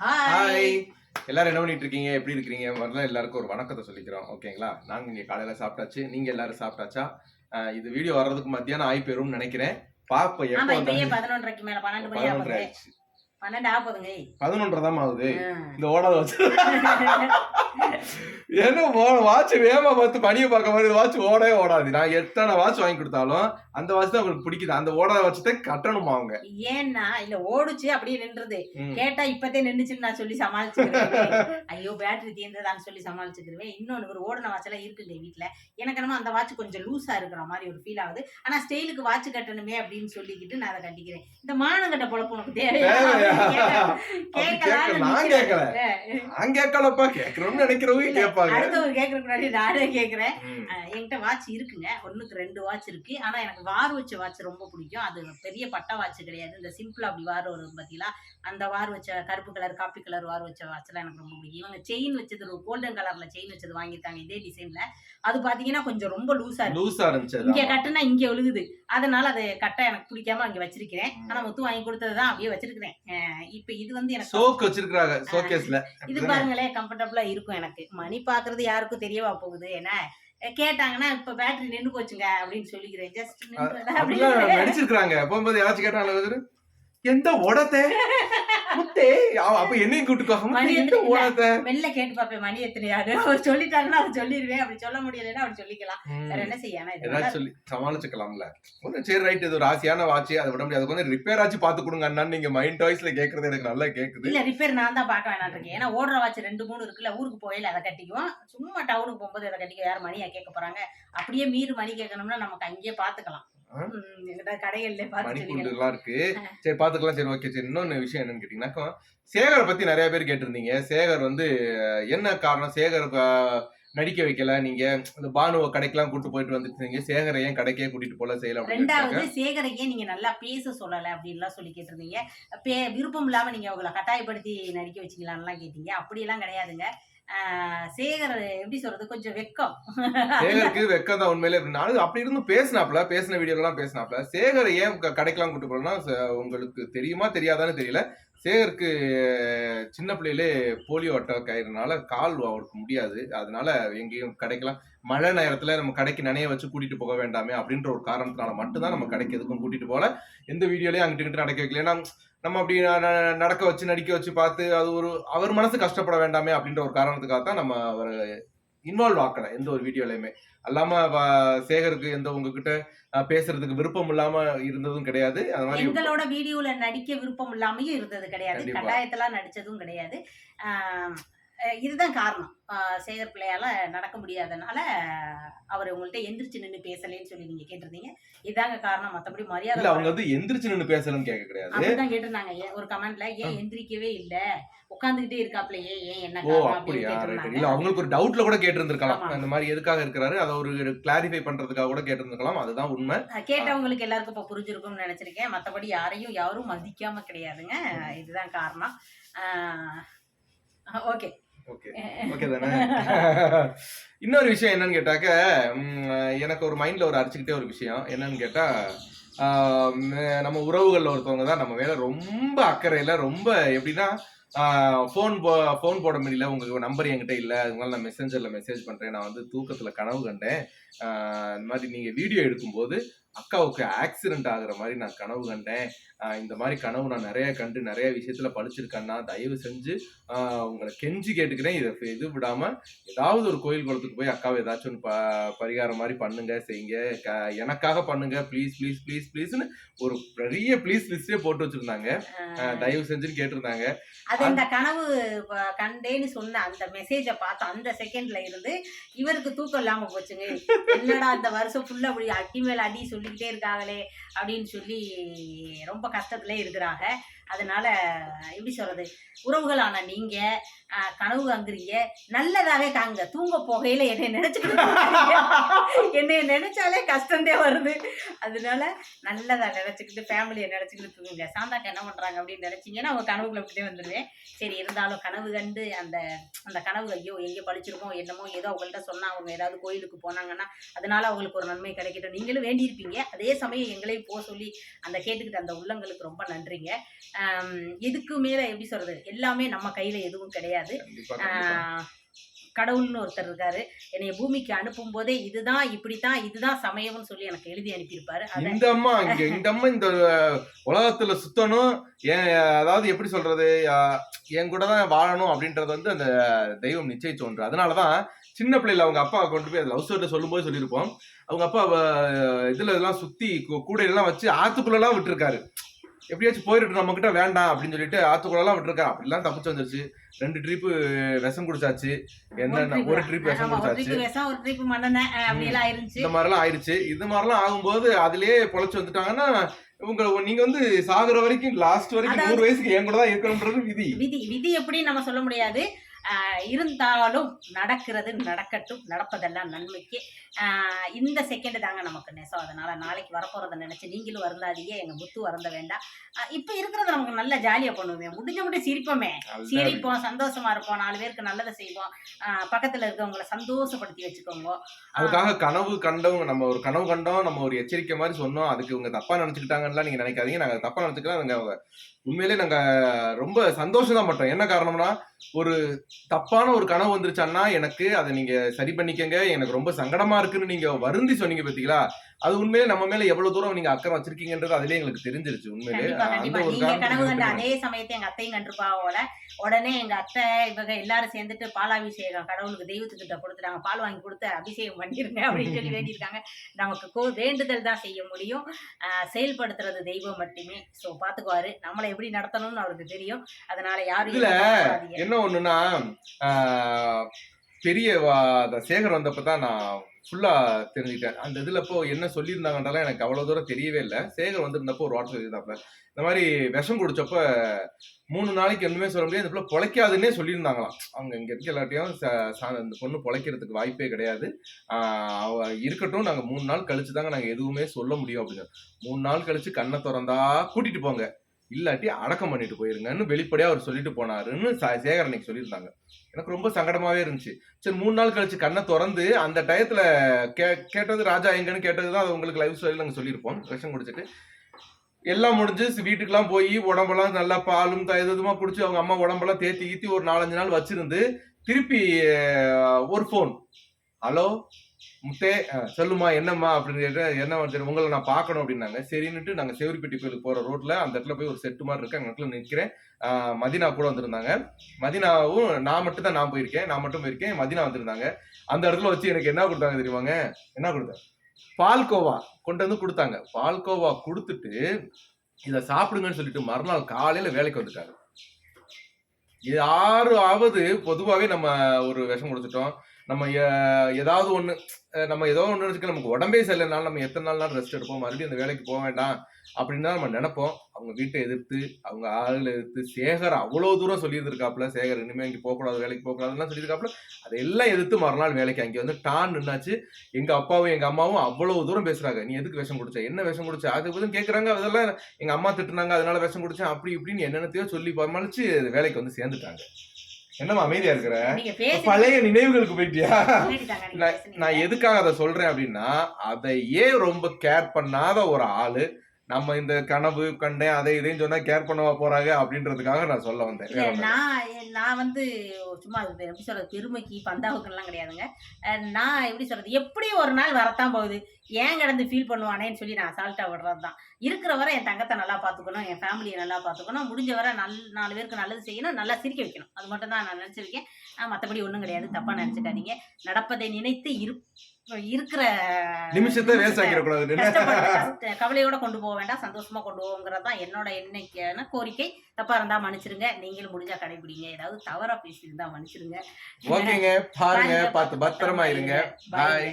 Hi எல்லாரும் என்ன பண்ணிட்டு இருக்கீங்க எப்படி இருக்கிறீங்க? முதல்ல எல்லாருக்கும் ஒரு வணக்கத்தை சொல்லிக்கிறோம். ஓகேங்களா? நாங்க இங்க காலையில சாப்பிட்டாச்சு. நீங்க எல்லாரும் சாப்பிட்டாச்சா? இது வீடியோ வர்றதுக்கு மத்தியானம் ஆகி போயிரும்னு நினைக்கிறேன். பாப்போம் ஆமா எப்போ பதினொன்றரைக்கு மேல? பன்னெண்டு பதினொன்றரை பன்னெண்டு தான் ஆகுது. இந்த ஓடாத வச்சு. என்ன வாட்ச் வேகமா பார்த்து பனியை பார்க்க மாதிரி வாட்ச் ஓடவே ஓடாது. நான் எத்தனை வாட்ச் வாங்கி கொடுத்தாலும் அந்த வாட்ச் தான் உங்களுக்கு பிடிக்குது. அந்த ஓடாத வாட்ச் தான் கட்டணுமா அவங்க? ஏன்னா இல்ல ஓடுச்சு அப்படியே நின்றுது. கேட்டா இப்பதே நின்னுச்சுன்னு நான் சொல்லி சமாளிச்சுக்கிறேன். ஐயோ பேட்டரி தீர்ந்ததான்னு சொல்லி சமாளிச்சுக்கிறேன். இன்னொன்னு ஒரு ஓடின வாட்ச் எல்லாம் இருக்குங்க வீட்டுல எனக்கு என்னமோ அந்த வாட்ச் கொஞ்சம் லூஸா இருக்கிற மாதிரி ஒரு ஃபீல் ஆகுது. ஆனா ஸ்டைலுக்கு வாட்ச் கட்டணுமே அப்படின்னு சொல்லிக்கிட்டு நான் அதை கட்டிக்கிறேன். இந்த மானங்கட்ட பொழப்பு உனக்கு தேவையா? கேட்கலாம்னு நான் கேட்கல. நான் கேட்கலப்பா. கேட்கணும்னு நினைக்கிறவங்க கேட்பாங்க. அடுத்தவங்க கேட்கறதுக்கு முன்னாடி நானே என்கிட்ட வாட்ச் இருக்குங்க. ஒண்ணுக்கு ரெண்டு வாட்ச் இருக்கு. ஆனா எனக்கு வார் வச்ச வாட்ச் ரொம்ப பிடிக்கும். அது பெரிய பட்டை வாட்ச் கிடையாது. இந்த சிம்பிள் அப்படி வார் வரும் பாத்தீங்களா? அந்த வார் வச்ச கருப்பு கலர் காப்பி கலர் வார் வச்ச வாட்ச்லாம் எனக்கு ரொம்ப பிடிக்கும். இவங்க செயின் வச்சது ஒரு கோல்டன் கலர்ல செயின் வச்சது வாங்கியிருக்காங்க. இதே டிசைன்ல அது பாத்தீங்கன்னா கொஞ்சம் ரொம்ப லூஸா இருக்கு. இருந்துச்சு இங்க. கட்டுனா இங்க விழுகுது. அதனால அது கட்ட எனக்கு பிடிக்காம அங்க வச்சிருக்கிறேன். ஆனா முத்து வாங்கி கொடுத்ததுதான் அப்படியே வச்சிருக்கிறேன். இப்ப இது வந்து எனக்கு சோக்கு வச்சிருக்காங்க ஷோகேஸ்ல இது பாருங்களேன் கம்ஃபர்டபுளா இருக்கும் எனக்கு. மணி பாக்குறது யாருக்கும் தெரியவா போகுது? ஏன்னா கேட்டாங்கன்னா இப்ப பேட்டரி நின்னு போச்சுங்க அப்படின்னு சொல்லிக்கிறேன். ஜஸ்ட் நடிச்சிருக்காங்க போகும்போது யாராச்சும் கேட்டாங்க எந்த ஓடத்தை முத்தே. அப்ப என்னையும் கூட்டுக்கோ? ஓடத்தை வெளில கேட்டு பாப்பேன் மணி எத்தனையாரு அவர் சொல்லிட்டாங்கன்னா அவர் சொல்லிடுவேன் அப்படி சொல்ல முடியலைன்னா அவர் சொல்லிக்கலாம். வேற என்ன செய்ய ஆனா இது? நல்லா ஏதாச்சும் சொல்லி சமாளிச்சுக்கலாம்ல. ஒன்றும் சரி ரைட் இது ஒரு ஆசையான வாட்ச் அதை விட முடியாது. வந்து ரிப்பேர் ஆச்சு பாத்து கொடுங்க அண்ணான்னு நீங்க மைண்ட் வாய்ஸ்ல கேக்குறது எனக்கு நல்லா கேக்குது. இல்ல ரிப்பேர் நான் தான் பார்க்க வேணாம் இருக்கேன். ஏன்னா ஓடுற வாட்ச் ரெண்டு மூணு இருக்குல்ல ஊருக்கு போயில அதை கட்டிக்குவோம். சும்மா டவுனுக்கு போகும்போது அதை கட்டிக்க யார் மணியா கேட்க போறாங்க. அப்படியே மீறு மணி கேட்கணும்னா நமக்கு அங்கேயே பாத்துக்கலாம் ஆ? ம், எங்கிட்ட கடைகள்ல பார்த்து மணிக்கூண்டு சொல்லிக்கலாம் எல்லாம் இருக்கு சரி பாத்துக்கலாம் சரி ஓகே சரி இன்னொன்னு விஷயம் என்னன்னு கேட்டீங்கன்னாக்கா சேகரை பத்தி நிறைய பேர் கேட்டிருந்தீங்க. சேகர் வந்து என்ன காரணம்? சேகர் நடிக்க வைக்கல. நீங்க இந்த பானுவை கடைக்கெல்லாம் கூட்டு போயிட்டு வந்துட்டு சேகரை ஏன் கடைக்கே கூட்டிட்டு போல செய்யல அப்படின்னு ரெண்டாவது சேகரையே நீங்க நல்லா பேச சொல்லல அப்படின்லாம் சொல்லி கேட்டிருந்தீங்க. விருப்பம் இல்லாம நீங்க அவங்கள கட்டாயப்படுத்தி நடிக்க வச்சிக்கலாம்லாம் கேட்டீங்க. அப்படியெல்லாம் கிடையாதுங்க. சேகர் எப்படி சொல்றது கொஞ்சம் வெக்கம். சேகருக்கு வெக்கம் தான் உண்மையிலே. நானும் அப்படி இருந்து பேசினாப்ல பேசின வீடியோலாம் பேசினாப்ல சேகர் ஏன் கடைக்கெல்லாம் கூட்டு போறோம்னா உங்களுக்கு தெரியுமா தெரியாதான்னு தெரியல. சேகருக்கு சின்ன பிள்ளையிலே போலியோ அட்டாக் ஆயிருந்தனால கால் அவருக்கு முடியாது. அதனால எங்கேயும் கடைக்கெல்லாம் மழை நேரத்துல நம்ம கடைக்கு நனைய வச்சு கூட்டிட்டு போக வேண்டாமே அப்படின்ற ஒரு காரணத்தினால மட்டும்தான் நம்ம கடைக்கு எதுக்கும் கூட்டிட்டு போல எந்த வீடியோலயும் அங்கிட்டு இங்கிட்டு நடக்க வைக்கல. ஏன்னா நம்ம அப்படி நடக்க வச்சு நடிக்க வச்சு பார்த்து அது ஒரு அவர் மனசு கஷ்டப்பட வேண்டாமே அப்படின்ற ஒரு காரணத்துக்காக தான் நம்ம அவர் இன்வால்வ் ஆக்கல எந்த ஒரு வீடியோலயுமே. அல்லாம சேகருக்கு எந்த உங்ககிட்ட பேசுறதுக்கு விருப்பம் இல்லாம இருந்ததும் கிடையாது. அது மாதிரி எங்களோட வீடியோல நடிக்க விருப்பம் இல்லாமயும் இருந்தது கிடையாது. கட்டாயத்தெல்லாம் நடிச்சதும் கிடையாது. இதுதான் காரணம். சேகர் பிள்ளையால நடக்க முடியாதனால அவர் உங்கள்ட்ட எந்திரிச்சு நின்னு பேசலேன்னு சொல்லி நீங்க கேட்டிருந்தீங்க. இதாங்க காரணம். மத்தபடி மரியாதை அவங்க வந்து எந்திரிச்சு நின்னு பேசலன்னு கேட்க கிடையாது. அப்படிதான் கேட்டிருந்தாங்க. ஒரு கமெண்ட்ல ஏன் எந்திரிக்கவே இல்ல? உட்காந்துக்கிட்டே இருக்காப்ல. ஏன் ஏன் என்ன காரணம்? இல்ல அவங்களுக்கு ஒரு டவுட்ல கூட கேட்டிருந்திருக்கலாம். அந்த மாதிரி எதுக்காக இருக்கிறாரு? அதை ஒரு கிளாரிஃபை பண்றதுக்காக கூட கேட்டிருந்திருக்கலாம். அதுதான் உண்மை. கேட்டவங்களுக்கு எல்லாருக்கும் இப்ப புரிஞ்சிருக்கும்னு நினைச்சிருக்கேன். மத்தபடி யாரையும் யாரும் மதிக்காம கிடையாதுங்க. இதுதான் காரணம். ஓகே. இன்னொரு விஷயம் என்னன்னு கேட்டாக்க எனக்கு ஒரு மைண்ட்ல ஒரு அடிச்சுக்கிட்டே ஒரு விஷயம். என்னன்னு கேட்டா நம்ம உறவுகள்ல ஒருத்தவங்க தான் நம்ம மேல ரொம்ப அக்கறையில ரொம்ப எப்படின்னா ஃபோன் போ ஃபோன் போட முடியல உங்க நம்பர் என்கிட்ட இல்லை அதனால நான் மெசேஞ்சர்ல மெசேஜ் பண்றேன் நான் வந்து தூக்கத்துல கனவு கண்டேன். இந்த மாதிரி நீங்க வீடியோ எடுக்கும்போது அக்காவுக்கு ஆக்சிடென்ட் ஆகுற மாதிரி நான் கனவு கண்டேன். இந்த மாதிரி கனவு நான் நிறைய கண்டு நிறைய விஷயத்துல படிச்சிருக்கேன்னா தயவு செஞ்சு உங்களை கெஞ்சி கேட்டுக்கிறேன். இதை இது விடாம ஏதாவது ஒரு கோயில் குளத்துக்கு போய் அக்காவை ஏதாச்சும் ஒன்று ப பரிகாரம் மாதிரி பண்ணுங்க செய்யுங்க. க- எனக்காக பண்ணுங்க. ப்ளீஸ் ப்ளீஸ் ப்ளீஸ் ப்ளீஸ்னு ஒரு பெரிய ப்ளீஸ் லிஸ்டே போட்டு வச்சிருந்தாங்க. தயவு செஞ்சுன்னு கேட்டிருந்தாங்க. அது இந்த கனவு கண்டேன்னு சொன்ன அந்த மெசேஜை பார்த்த அந்த செகண்ட்ல இருந்து இவருக்கு தூக்கம் இல்லாம போச்சுங்க. என்னடா இந்த வருஷம் ஃபுல்லா அப்படி அடி மேல அடி சொல்லிக்கிட்டே இருக்காங்களே அப்படின்னு சொல்லி ரொம்ப கஷ்டத்திலே இருக்கிறாங்க. அதனால எப்படி சொல்றது? உறவுகளான நீங்க செய்யுங்க. கனவு வாங்குறீங்க. நல்லதாவே தாங்க தூங்க போகையில என்னை நினைச்சுக்கிட்டு என்னை நினைச்சாலே கஷ்டந்தே வருது. அதனால நல்லதா நினைச்சுக்கிட்டு ஃபேமிலியை நினைச்சுக்கிட்டு தூங்குங்க. சாந்தாக்கு என்ன பண்றாங்க அப்படின்னு நினைச்சீங்கன்னா அவங்க கனவுக்குள்ள அப்படியே வந்துடுவேன் சரி இருந்தாலும் கனவு கண்டு அந்த அந்த கனவு ஐயோ எங்கே படிச்சிருக்கோம் என்னமோ ஏதோ அவங்கள்ட்ட சொன்னா அவங்க ஏதாவது கோயிலுக்கு போனாங்கன்னா அதனால அவங்களுக்கு ஒரு நன்மை கிடைக்கட்டும். நீங்களும் வேண்டியிருப்பீங்க. அதே சமயம் எங்களையும் போக சொல்லி அந்த கேட்டுக்கிட்ட அந்த உள்ளங்களுக்கு ரொம்ப நன்றிங்க. இதுக்கு மேல எப்படி சொல்றது? எல்லாமே நம்ம கையில எதுவும் கிடையாது. கடவுள்னு ஒருத்தர் இருக்காரு. என்னைய பூமிக்கு அனுப்பும் போதே இதுதான் இப்படித்தான் இதுதான் சமயம்னு சொல்லி எனக்கு எழுதி அனுப்பியிருப்பாரு. இந்த அம்மா இங்க இந்த அம்மா இந்த உலகத்துல சுத்தணும். அதாவது எப்படி சொல்றது? என் கூட தான் வாழணும் அப்படின்றது வந்து அந்த தெய்வம் நிச்சயிச்ச ஒன்று அதனாலதான் சின்ன பிள்ளைல அவங்க அப்பா கொண்டு போய் லவ் ஸ்டோரியில சொல்லும்போது சொல்லியிருப்போம். அவங்க அப்பா இதுல எல்லாம் சுத்தி கூடையெல்லாம் வச்சு ஆத்துக்குள்ள எல்லாம் விட்டுருக்காரு. எப்படியாச்சும் போயிட்டு நம்ம கிட்ட வேண்டாம் அப்படின்னு சொல்லிட்டு ஆத்துக்குள்ள எல்லாம் விட்டுருக்காரு அப்படிலாம் தப்பிச்சு வந்துருச்சு. ரெண்டு ட்ரிப்பு விஷம் குடிச்சாச்சு. என்னென்ன ஒரு ட்ரிப் விஷம் குடிச்சாச்சு. இந்த மாதிரிலாம் ஆயிருச்சு. இது மாதிரிலாம் ஆகும்போது அதுலயே பொழைச்சு வந்துட்டாங்கன்னா உங்க நீங்க வந்து சாகுற வரைக்கும் லாஸ்ட் வரைக்கும் நூறு வயசுக்கு என் கூட தான் இருக்கணும்ன்றது விதி. விதி விதி எப்படி நம்ம சொல்ல முடியாது? இருந்தாலும் நடக்கிறது நடக்கட்டும் நடப்பதெல்லாம் நன்மைக்கு. இந்த செகண்ட் தாங்க நமக்கு நெசம் அதனால நாளைக்கு வரப்போறத நினைச்சு நீங்களும் வருந்தாதீங்க எங்க முத்து வருந்த வேண்டாம். இப்ப இருக்கிறத நமக்கு நல்லா ஜாலியா பண்ணுவோமே முடிஞ்ச முடியும் சிரிப்போமே. சிரிப்போம் சந்தோஷமா இருப்போம் நாலு பேருக்கு நல்லதை செய்வோம். பக்கத்துல இருக்கவங்கள சந்தோஷப்படுத்தி வச்சுக்கோங்க. அதுக்காக கனவு கண்டவங்க நம்ம ஒரு கனவு கண்டோம் நம்ம ஒரு எச்சரிக்கை மாதிரி சொன்னோம் அதுக்கு இவங்க தப்பா நினைச்சுக்கிட்டாங்கன்னு நீங்க நினைக்காதீங்க. நாங்க தப்பா நினைச்சுக்கலாம் நாங்க உண்மையிலே நாங்க ரொம்ப சந்தோஷம் தான் பட்டோம் என்ன காரணம்னா ஒரு தப்பான ஒரு கனவு வந்துருச்சான்னா எனக்கு அதை நீங்க சரி பண்ணிக்கங்க. எனக்கு ரொம்ப சங்கடமா இருக்குன்னு நீங்க வருந்தி சொன்னீங்க பாத்தீங்களா? அது உண்மையிலே நம்ம மேல எவ்வளவு தூரம் நீங்க அக்கறை வச்சிருக்கீங்கன்றது அதுலயே எங்களுக்கு தெரிஞ்சிருச்சு உண்மையிலே. அந்த ஒரு கனவு அதே சமயத்தை எங்க அத்தையும் கண்டிருப்பாவோட உடனே எங்க அத்தை இவங்க எல்லாரும் சேர்ந்துட்டு பாலாபிஷேகம் கடவுளுக்கு தெய்வத்துக்கிட்ட கொடுத்துட்டாங்க. பால் வாங்கி கொடுத்து அபிஷேகம் பண்ணிருங்க அப்படின்னு சொல்லி வேண்டியிருக்காங்க. நமக்கு கோ வேண்டுதல் தான் செய்ய முடியும். செயல்படுத்துறது தெய்வம் மட்டுமே. சோ பாத்துக்குவாரு. நம்மளை எப்படி நடத்தணும்னு அவருக்கு தெரியும். அதனால யாரும் பண்ணாதீங்க. என்ன ஒண்ணுன்னா பெரிய சேகர் வந்தப்ப தான் நான் ஃபுல்லா தெரிஞ்சுக்கிட்டேன். அந்த இதுல இப்போ என்ன சொல்லியிருந்தாங்கன்றாலும் எனக்கு அவ்வளவு தூரம் தெரியவே இல்லை. சேகர் வந்திருந்தப்போ ஒரு வார்த்தை சொல்லியிருந்தாப்ல இந்த மாதிரி விஷம் குடிச்சப்ப மூணு நாளைக்கு எதுவுமே சொல்ல முடியாது. இந்த பிள்ளை பொழைக்காதுன்னே சொல்லியிருந்தாங்களாம். அவங்க இங்க இருக்க எல்லாத்தையும் ச- சா- இந்த பொண்ணு பொழைக்கிறதுக்கு வாய்ப்பே கிடையாது. அவ இருக்கட்டும் நாங்க மூணு நாள் கழிச்சு தாங்க நாங்க எதுவுமே சொல்ல முடியும் அப்படின்னு மூணு நாள் கழிச்சு கண்ணை திறந்தா கூட்டிட்டு போங்க. இல்லாட்டி அடக்கம் பண்ணிட்டு போயிருங்கன்னு வெளிப்படையா அவர் சொல்லிட்டு போனாருன்னு ச- சேகர் அன்னைக்கு சொல்லியிருந்தாங்க. எனக்கு ரொம்ப சங்கடமாவே இருந்துச்சு. சரி மூணு நாள் கழிச்சு கண்ணை திறந்து அந்த டயத்துல கே கேட்டது ராஜா எங்கன்னு கேட்டதுதான் அது உங்களுக்கு லைவ் ஸ்டைலில் நாங்கள் சொல்லியிருப்போம். விஷம் குடிச்சிட்டு. எல்லாம் முடிஞ்சு வீட்டுக்கெல்லாம் போய் உடம்பெல்லாம் நல்லா பாலும் த- இது இதுமா குடிச்சு அவங்க அம்மா உடம்பெல்லாம் தேத்தி கீத்தி ஒரு நாலஞ்சு நாள் வச்சிருந்து திருப்பி ஒரு ஃபோன் ஹலோ? முத்தே சொல்லுமா என்னம்மா அப்படின்னு கேட்டு என்ன வந்து உங்களை நான் பார்க்கணும் அப்படின்னாங்க. சரின்னுட்டு நாங்கள் சேவரிப்பட்டி கோயிலுக்கு போகிற ரோட்ல அந்த இடத்துல போய் ஒரு செட்டு மாதிரி இருக்கு. அந்த இடத்துல நிற்கிறேன் மதினா கூட வந்திருந்தாங்க. மதினாவும் நான் மட்டும் தான் நான் போயிருக்கேன். நான் மட்டும் போயிருக்கேன். மதினா வந்திருந்தாங்க. அந்த இடத்துல வச்சு எனக்கு என்ன கொடுத்தாங்க தெரியுமாங்க? என்ன கொடுத்தாங்க பால்கோவா கொண்டு வந்து கொடுத்தாங்க. பால்கோவா கொடுத்துட்டு இதை சாப்பிடுங்கன்னு சொல்லிட்டு மறுநாள் காலையில வேலைக்கு வந்துட்டாங்க. யாராவது பொதுவாகவே நம்ம ஒரு விஷம் கொடுத்துட்டோம் நம்ம ஏதாவது ஒன்று நம்ம ஏதோ ஒன்று நினைச்சுக்க நமக்கு உடம்பே சரியில்லைனாலும் நம்ம எத்தனை நாள் நாள் ரெஸ்ட் எடுப்போம். மறுபடியும் அந்த வேலைக்கு போக வேண்டாம் அப்படின்னு தான் நம்ம நினைப்போம். அவங்க வீட்டை எதிர்த்து அவங்க ஆளுகளை எதிர்த்து சேகர் அவ்வளோ தூரம் சொல்லியிருந்திருக்காப்புல சேகர் இனிமே அங்கே போகக்கூடாது வேலைக்கு போகக்கூடாதுலாம் சொல்லியிருக்காப்புல அதையெல்லாம் எதிர்த்து மறுநாள் வேலைக்கு அங்கே வந்து டான் நின்னாச்சு. எங்கள் அப்பாவும் எங்கள் அம்மாவும் அவ்வளோ தூரம் பேசுகிறாங்க நீ எதுக்கு விஷம் குடிச்ச? என்ன விஷம் குடிச்ச? அது இதுன்னு கேட்குறாங்க அதெல்லாம் எங்கள் அம்மா திட்டுனாங்க. அதனால விஷம் குடிச்சேன். அப்படி இப்படின்னு என்னென்னத்தையோ சொல்லி பரமாளிச்சு வேலைக்கு வந்து சேர்ந்துட்டாங்க. என்னம்மா அமைதியா இருக்கிற? பழைய நினைவுகளுக்கு போயிட்டியா. நான் எதுக்காக அதை சொல்றேன் அப்படின்னா அதையே ரொம்ப கேர் பண்ணாத ஒரு ஆளு நம்ம இந்த கனவு கண்டேன் அதை இதையும் சொன்னா கேர் பண்ணவா போறாங்க அப்படின்றதுக்காக நான் சொல்ல வந்தேன். நான் நான் வந்து சும்மா எப்படி சொல்றது பெருமைக்கு பந்தாவுக்குலாம் கிடையாதுங்க. நான் எப்படி சொல்றது எப்படி ஒரு நாள் வரத்தான் போகுது. ஏன் கிடந்து ஃபீல் பண்ணுவானேன்னு சொல்லி நான் அசால்ட்டா விடுறது தான் இருக்கிற வரை என் தங்கத்தை நல்லா பார்த்துக்கணும் என் ஃபேமிலியை நல்லா பார்த்துக்கணும். முடிஞ்ச வரை நல் நாலு பேருக்கு நல்லது செய்யணும் நல்லா சிரிக்க வைக்கணும். அது மட்டும் தான் நான் நினச்சிருக்கேன். மற்றபடி ஒன்றும் கிடையாது. தப்பாக நினச்சிக்காதீங்க. நடப்பதை நினைத்து இரு. இருக்கிற நிமிஷத்தை வேஸ்ட் ஆக்கிட கூடாது கவலையோட கொண்டு போக வேண்டாம் சந்தோஷமா கொண்டு போவோங்கிறது தான் என்னோட எண்ணிக்கையான கோரிக்கை. தப்பா இருந்தா மன்னிச்சிருங்க நீங்களும் முடிஞ்சா கடைபிடிங்க. ஏதாவது தவறா பேசியிருந்தா மன்னிச்சிருங்க. ஓகேங்க பாருங்க பாருங்க, பார்த்து பத்திரமா இருங்க. பாய்